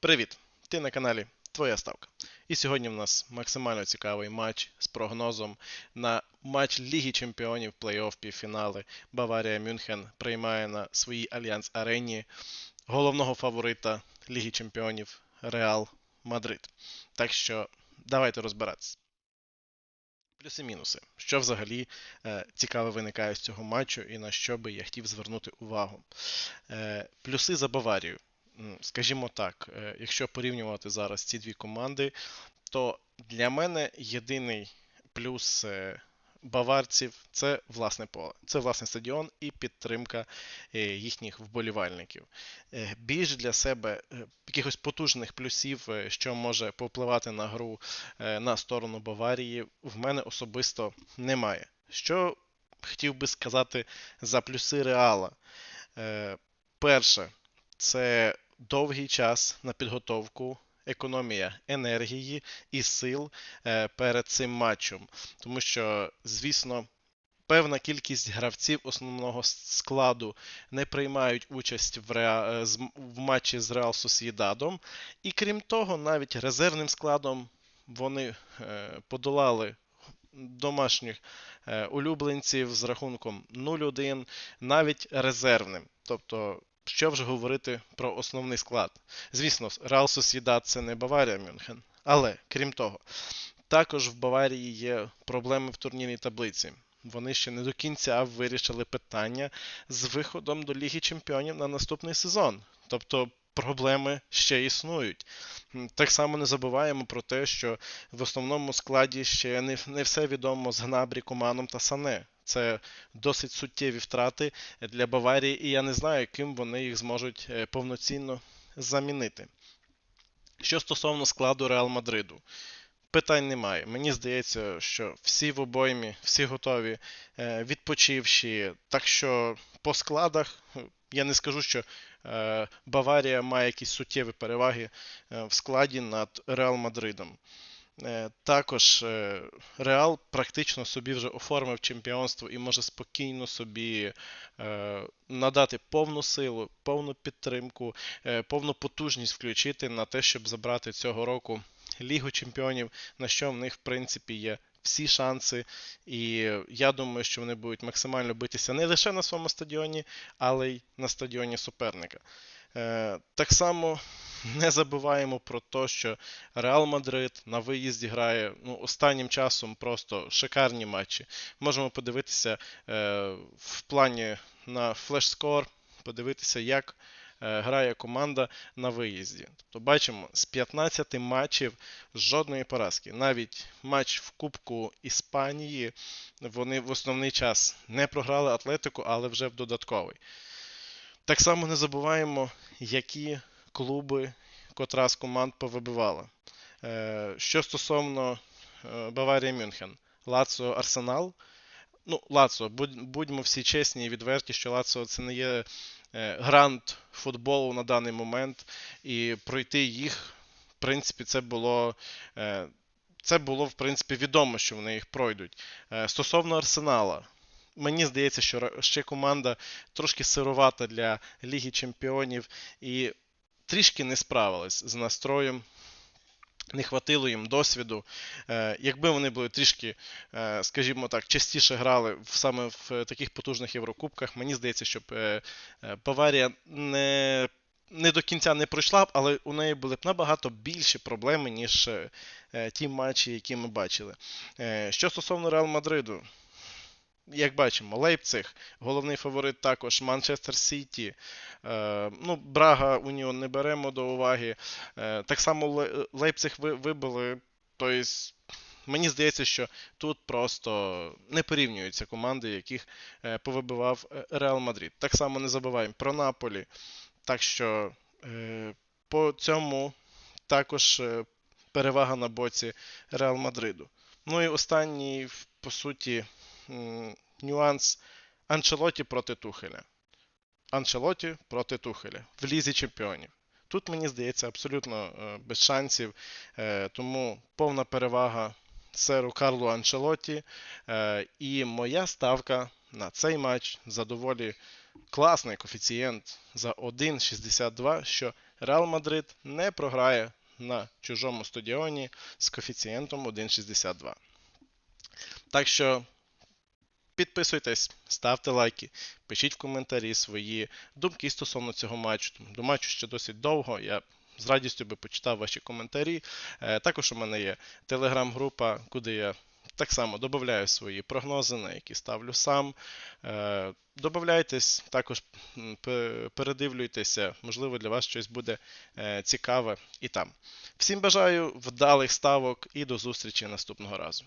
Привіт! Ти на каналі Твоя Ставка. І сьогодні в нас максимально цікавий матч з прогнозом на матч Ліги Чемпіонів плей-офф півфінали. Баварія Мюнхен приймає на своїй Альянс Арені головного фаворита Ліги Чемпіонів Реал Мадрид. Так що давайте розбиратися. Плюси-мінуси. Що взагалі е, цікаве виникає з цього матчу і на що би я хотів звернути увагу. Е, плюси за Баварію. Скажімо так, е, якщо порівнювати зараз ці дві команди, то для мене єдиний плюс е, баварців це власне поле, це власний стадіон і підтримка е, їхніх вболівальників. Більш для себе якихось потужних плюсів, що може повпливати на гру на сторону Баварії, в мене особисто немає. Що хотів би сказати за плюси Реала? Перше, це довгий час на підготовку, економія енергії і сил е, перед цим матчем. Тому що, звісно, певна кількість гравців основного складу не приймають участь в, Реа... е, в матчі з Реал Сосєдадом. І крім того, навіть резервним складом вони е, подолали домашніх улюбленців з рахунком 0-1, навіть резервним. Тобто, що вже говорити про основний склад. Звісно, Реал Сосідат це не Баварія Мюнхен. Але, крім того, також в Баварії є проблеми в турнірній таблиці. Вони ще не до кінця вирішили питання з виходом до Ліги Чемпіонів на наступний сезон. Тобто проблеми ще існують. Так само не забуваємо про те, що в основному складі ще не, все відомо з Гнабрі, Команом та Сане. Це досить суттєві втрати для Баварії, і я не знаю, ким вони їх зможуть е, повноцінно замінити. Що стосовно складу Реал Мадриду, питань немає. Мені здається, що всі в обоймі, всі готові, е, відпочивші. Так що по складах я не скажу, що е, Баварія має якісь суттєві переваги в складі над Реал Мадридом. Е, Також е, Реал практично собі вже оформив чемпіонство і може спокійно собі е, надати повну силу, повну підтримку, повну потужність включити на те, щоб забрати цього року Лігу Чемпіонів, на що в них, в принципі, є всі шанси. І я думаю, що вони будуть максимально битися не лише на своєму стадіоні, але й на стадіоні суперника. Е, Так само не забуваємо про те, що Реал Мадрид на виїзді грає ну, останнім часом просто шикарні матчі. Можемо подивитися е, в плані на флеш-скор, подивитися, як е, грає команда на виїзді. Тобто бачимо, з 15 матчів жодної поразки. Навіть матч в Кубку Іспанії вони в основний час не програли Атлетику, але вже в додатковий. Так само не забуваємо, які клуби котра з команд повибивала. Е, Що стосовно е, Баварії Мюнхен, Лаціо Арсенал. Ну, будь, будьмо всі чесні і відверті, що Лаціо це не є е, грант футболу на даний момент, і пройти їх, в принципі, це було. Це було, в принципі, відомо, що вони їх пройдуть. Стосовно Арсенала, мені здається, що ще команда трошки сировата для Ліги Чемпіонів і трішки не справилась з настроєм. Не хватило їм досвіду. Е, Якби вони були трішки, е, скажімо так, частіше грали саме в таких потужних Єврокубках, мені здається, щоб е, Баварія не, не до кінця не пройшла б, але у неї були б набагато більші проблеми, ніж ті матчі, які ми бачили. Що стосовно Реал Мадриду, як бачимо, Лейпциг, головний фаворит також Манчестер Сіті. Е, ну, Брага Уніон не беремо до уваги. Е, так само Лейпциг ви- вибили. Тобто, мені здається, що тут просто не порівнюються команди, яких е, повибивав Реал Мадрид. Так само не забуваємо про Наполі. Так що по цьому також перевага на боці Реал Мадриду. Ну і останній, по суті, нюанс Анчелоті проти Тухеля. Анчелоті проти Тухеля в Лізі Чемпіонів. Тут, мені здається, абсолютно е, без шансів, е, тому повна перевага серу Карлу Анчелоті. Е, і моя ставка на цей матч за доволі класний коефіцієнт за 1,62, що Реал Мадрид не програє на чужому стадіоні з коефіцієнтом 1,62. Так що підписуйтесь, ставте лайки, пишіть в коментарі свої думки стосовно цього матчу. До матчу ще досить довго. Я з радістю би почитав ваші коментарі. Е, Також у мене є телеграм-група, куди я так само додаю свої прогнози, на які ставлю сам. Е, Добавляйтесь, також передивлюйтеся, можливо, для вас щось буде е, цікаве і там. Всім бажаю вдалих ставок і до зустрічі наступного разу.